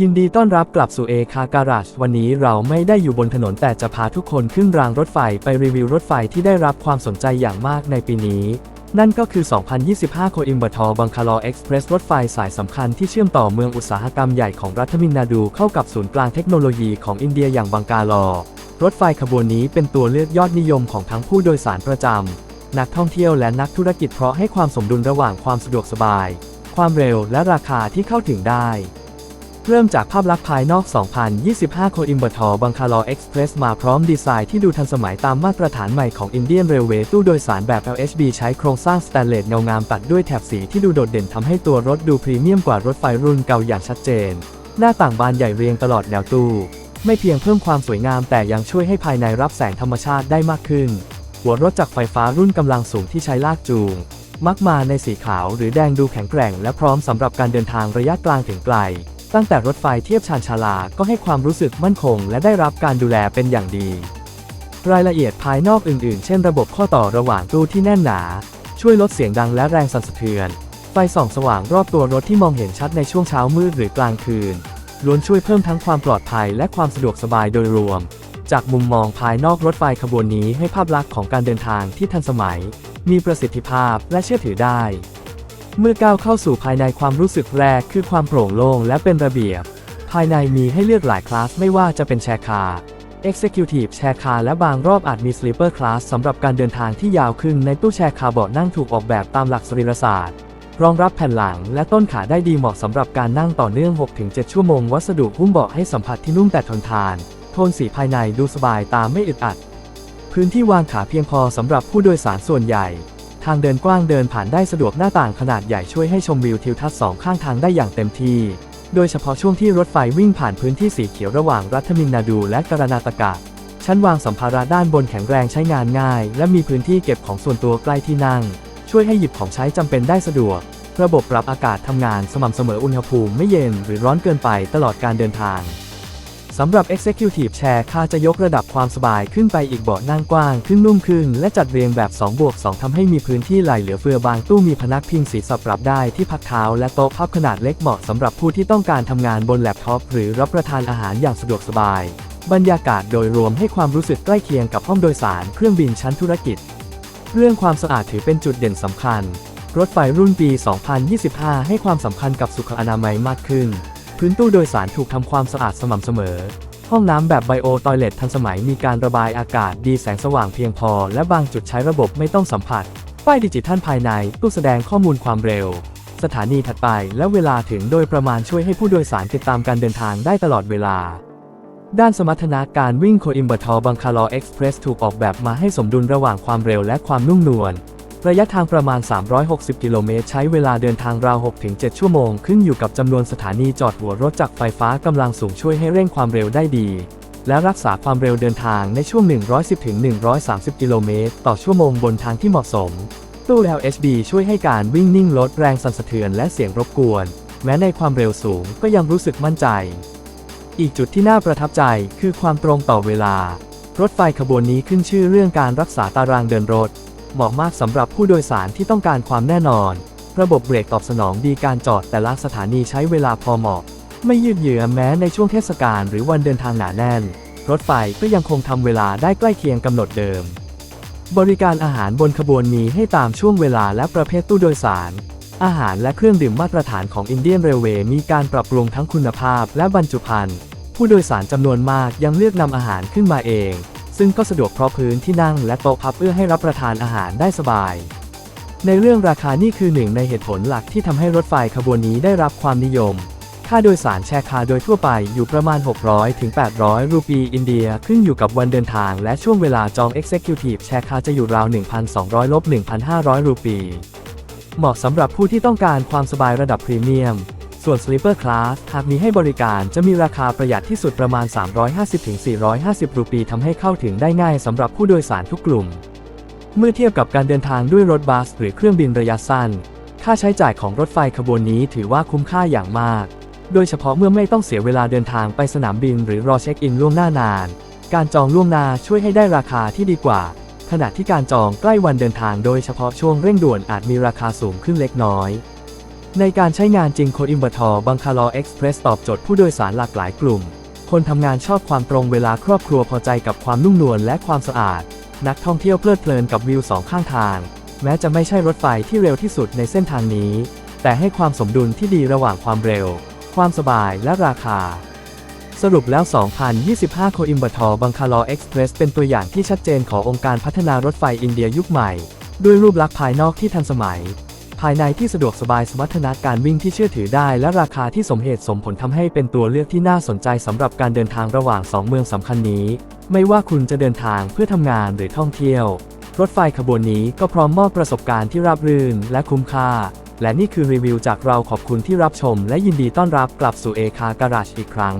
ยินดีต้อนรับกลับสู่เอคาการาชวันนี้เราไม่ได้อยู่บนถนนแต่จะพาทุกคนขึ้นรางรถไฟไปรีวิวรถไฟที่ได้รับความสนใจอย่างมากในปีนี้ นั่นก็คือ 2025 โคอิมบัตอร์บังคาลอเอ็กซ์เพรสรถไฟสายสำคัญที่เชื่อมต่อเมืองอุตสาหกรรมใหญ่ของรัฐมินนาดูเข้ากับศูนย์กลางเทคโนโลยีของอินเดียอย่างบังกาลอ รถไฟขบวนนี้เป็นตัวเลือกยอดนิยมของทั้งผู้โดยสารประจำนักท่องเที่ยวและนักธุรกิจเพราะให้ความสมดุลระหว่างความสะดวกสบาย ความเร็วและราคาที่เข้าถึงได้ เริ่มจากภาพลักษณ์ภายนอก 2025 โคอิมบัตอร์บังคาลอเอ็กซ์เพรสมาพร้อมดีไซน์ที่ดูทันสมัยตามมาตรฐานใหม่ของ Indian Railway ตู้โดยสารแบบ LHB ใช้โครงสร้างสแตนเลสเงางามตัดด้วยแถบสีที่ดูโดดเด่นทำให้ตัวรถดูพรีเมียมกว่ารถไฟรุ่นเก่าอย่างชัดเจน หน้าต่างบานใหญ่เรียงตลอดแนวตู้ ไม่เพียงเพิ่มความสวยงามแต่ยังช่วยให้ภายในรับแสงธรรมชาติได้มากขึ้น หัวรถจักรไฟฟ้ารุ่นกำลังสูงที่ใช้ลากจูง มักมาในสีขาวหรือแดงดูแข็งแกร่ง และพร้อมสำหรับการเดินทางระยะกลางถึงไกล ตั้งแต่รถไฟเทียบชานชาลาก็ให้ความรู้สึกมั่นคง และได้รับการดูแลเป็นอย่างดี รายละเอียดภายนอกอื่นๆ เช่นระบบข้อต่อระหว่างตู้ที่แน่นหนา ช่วยลดเสียงดังและแรงสั่นสะเทือน ไฟส่องสว่างรอบตัวรถที่มองเห็นชัดในช่วงเช้ามืดหรือกลางคืนล้วนช่วยเพิ่มทั้งความปลอดภัยและความสะดวกสบายโดยรวม จากมุมมองภายนอกรถไฟขบวนนี้ให้ภาพลักษณ์ของการเดินทางที่ทันสมัย มีประสิทธิภาพและเชื่อถือได้ เมื่อก้าวเข้าสู่ภายในความรู้สึกแรกคือความโปร่งโล่งและเป็นระเบียบ ภายในมีให้เลือกหลายคลาสไม่ว่าจะเป็นแชร์คาร์ Executive แชร์คาร์และบางรอบอาจมี Sleeper Class สำหรับการเดินทางที่ยาวขึ้นในตู้แชร์คาร์เบาะนั่งถูกออกแบบตามหลักสรีรศาสตร์ รองรับแผ่นหลังและต้นขาได้ดีเหมาะสำหรับการนั่งต่อเนื่อง 6-7 ชั่วโมง วัสดุหุ้มเบาะให้สัมผัสที่นุ่มแต่ทนทาน โทนสีภายในดูสบายตามไม่อึดอัด พื้นที่วางขาเพียงพอสำหรับผู้โดยสารส่วนใหญ่ ทางเดินกว้างเดินผ่านได้สะดวกหน้าต่างขนาดใหญ่ช่วยให้ชมวิวทิวทัศน์สองข้างทางได้อย่างเต็มที่ โดยเฉพาะช่วงที่รถไฟวิ่งผ่านพื้นที่สีเขียวระหว่างรัฐมินนาดูและกรณาตกะ ชั้นวางสัมภาระด้านบนแข็งแรงใช้งานง่าย และมีพื้นที่เก็บของส่วนตัวใกล้ที่นั่ง ช่วยให้หยิบของใช้จำเป็นได้สะดวก ระบบปรับอากาศทำงานสม่ำเสมออุณหภูมิไม่เย็นหรือร้อนเกินไปตลอดการเดินทาง สำหรับ Executive Chair ค่าจะยกระดับความสบายขึ้นไปอีกเบาะนั่งกว้างขึ้นนุ่มขึ้น และจัดเรียงแบบ2บวก2ทำให้มีพื้นที่ไหลเหลือเฟือบางตู้มีพนักพิงศีรษะปรับได้ที่พักเท้าและโต๊ะพับขนาดเล็กเหมาะสำหรับผู้ที่ต้องการทำงานบนแล็ปท็อปหรือรับประทานอาหารอย่างสะดวกสบาย บรรยากาศโดยรวมให้ความรู้สึกใกล้เคียงกับห้องโดยสารเครื่องบินชั้นธุรกิจ เรื่องความสะอาดถือเป็นจุดเด่นสำคัญ รถไฟรุ่นปี 2025 ให้ความสำคัญกับสุขอนามัยมากขึ้น พื้นตู้โดยสารถูกทำความสะอาดสม่ำเสมอ ห้องน้ำแบบไบโอทอยเลททันสมัยมีการระบายอากาศดีแสงสว่างเพียงพอ และบางจุดใช้ระบบไม่ต้องสัมผัส ป้ายดิจิทัลภายในตู้แสดงข้อมูลความเร็ว สถานีถัดไปและเวลาถึงโดยประมาณช่วยให้ผู้โดยสารติดตามการเดินทางได้ตลอดเวลา ด้านสมรรถนะการวิ่งโคอิมบัตอร์บังคาลอเอ็กซ์เพรสถูกออกแบบมาให้สมดุลระหว่างความเร็วและความนุ่มนวล ระยะทางประมาณ 360 กิโลเมตร ใช้เวลาเดินทางราว 6-7 ชั่วโมง ขึ้นอยู่กับจำนวนสถานีจอดหัวรถจักรไฟฟ้ากำลังสูงช่วยให้เร่งความเร็วได้ดี และรักษาความเร็วเดินทางในช่วง 110-130 กิโลเมตรต่อชั่วโมงบนทางที่เหมาะสม ตู้ LHD ช่วยให้การวิ่งนิ่งลดแรงสั่นสะเทือนและเสียงรบกวน แม้ในความเร็วสูงก็ยังรู้สึกมั่นใจ อีกจุดที่น่าประทับใจคือความตรงต่อเวลารถไฟขบวนนี้ขึ้นชื่อเรื่องการรักษาตารางเดินรถ เหมาะมากสำหรับผู้โดยสารที่ต้องการความแน่นอน ระบบเบรกตอบสนองดีการจอดแต่ละสถานีใช้เวลาพอเหมาะ ไม่ยืดเยื้อแม้ในช่วงเทศกาลหรือวันเดินทางหนาแน่น รถไฟก็ยังคงทำเวลาได้ใกล้เคียงกำหนดเดิม บริการอาหารบนขบวนมีให้ตามช่วงเวลาและประเภทตู้โดยสาร อาหารและเครื่องดื่มมาตรฐานของ Indian Railway มีการปรับปรุงทั้งคุณภาพและบรรจุภัณฑ์ผู้โดยสารจำนวนมากยังเลือกนำอาหารขึ้นมาเอง ซึ่งก็สะดวกเพราะพื้นที่นั่งและโต๊ะพับเอื้อให้รับประทานอาหารได้สบาย ในเรื่องราคานี่คือหนึ่งในเหตุผลหลักที่ทำให้รถไฟขบวนนี้ได้รับความนิยม ค่าโดยสารแชร์คาร์โดยทั่วไปอยู่ประมาณ 600ถึง800 รูปี อินเดียขึ้นอยู่กับวันเดินทางและช่วงเวลาจอง Executive แชร์คาร์จะอยู่ราว 1,200ลบ1,500 รูปี เหมาะสำหรับผู้ที่ต้องการความสบายระดับพรีเมียม ส่วน Sleeper Class หากมีให้บริการจะมีราคาประหยัดที่สุดประมาณ 350-450 รูปีทำให้เข้าถึงได้ง่ายสำหรับผู้โดยสารทุกกลุ่ม เมื่อเทียบกับการเดินทางด้วยรถบัส หรือเครื่องบินระยะสั้น ค่าใช้จ่ายของรถไฟขบวนนี้ถือว่าคุ้มค่าอย่างมาก โดยเฉพาะเมื่อไม่ต้องเสียเวลาเดินทางไปสนามบิน หรือรอเช็คอินล่วงหน้านาน การจองล่วงหน้าช่วยให้ได้ราคาที่ดีกว่า ขณะที่การจองใกล้วันเดินทางโดยเฉพาะช่วงเร่งด่วนอาจมีราคาสูงขึ้นเล็กน้อย ในการใช้งานจริงโคอิมบัทอร์บังคาลอเอ็กซ์เพรสตอบโจทย์ผู้โดยสารหลากหลายกลุ่ม คนทำงานชอบความตรงเวลาครอบครัวพอใจกับความนุ่มนวลและความสะอาด นักท่องเที่ยวเพลิดเพลินกับวิวสองข้างทาง แม้จะไม่ใช่รถไฟที่เร็วที่สุดในเส้นทางนี้ แต่ให้ความสมดุลที่ดีระหว่างความเร็ว ความสบายและราคา สรุปแล้ว 2025 โคอิมบัทอร์บังคาลอเอ็กซ์เพรสเป็นตัวอย่างที่ชัดเจนขององค์การพัฒนารถไฟอินเดียยุคใหม่ ด้วยรูปลักษณ์ภายนอกที่ทันสมัยายในที่สะดวกสบายสมรรถนะการวิ่งที่เชื่อถือได้ และราคาที่สมเหตุสมผลทำให้เป็นตัวเลือกที่น่าสนใจสำหรับการเดินทางระหว่างสองเมืองสำคัญนี้ ไม่ว่าคุณจะเดินทางเพื่อทำงานหรือท่องเที่ยว รถไฟขบวนนี้ก็พร้อมมอบประสบการณ์ที่ราบรื่นและคุ้มค่า และนี่คือรีวิวจากเราขอบคุณที่รับชม และยินดีต้อนรับกลับสู่เอคาการาชอีกครั้ง